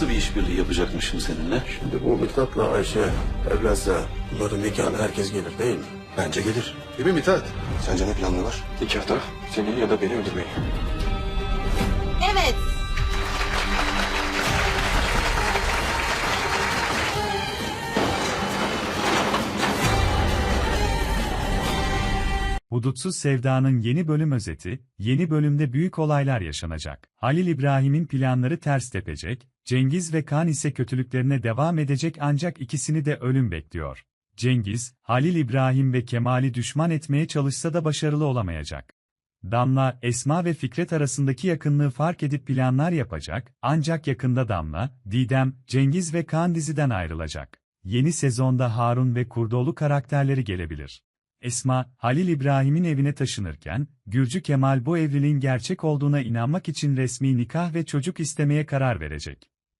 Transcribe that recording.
Nasıl bir işbirliği yapacakmışım seninle? Şimdi bu Mithat'la Ayşe evlense bunların nikahına herkes gelir değil mi? Bence gelir. Değil mi Mithat? Sence ne planlıyorlar? Nikah taraf seni ya da beni öldürmeyi. Evet. Hudutsuz Sevda'nın yeni bölüm özeti, yeni bölümde büyük olaylar yaşanacak. Halil İbrahim'in planları ters tepecek, Cengiz ve Kaan ise kötülüklerine devam edecek ancak ikisini de ölüm bekliyor. Cengiz, Halil İbrahim ve Kemal'i düşman etmeye çalışsa da başarılı olamayacak. Damla, Esma ve Fikret arasındaki yakınlığı fark edip planlar yapacak, ancak yakında Damla, Didem, Cengiz ve Kaan diziden ayrılacak. Yeni sezonda Harun ve Kurdoğlu karakterleri gelebilir. Esma, Halil İbrahim'in evine taşınırken, Gürcü Kemal bu evliliğin gerçek olduğuna inanmak için resmi nikah ve çocuk istemeye karar verecek.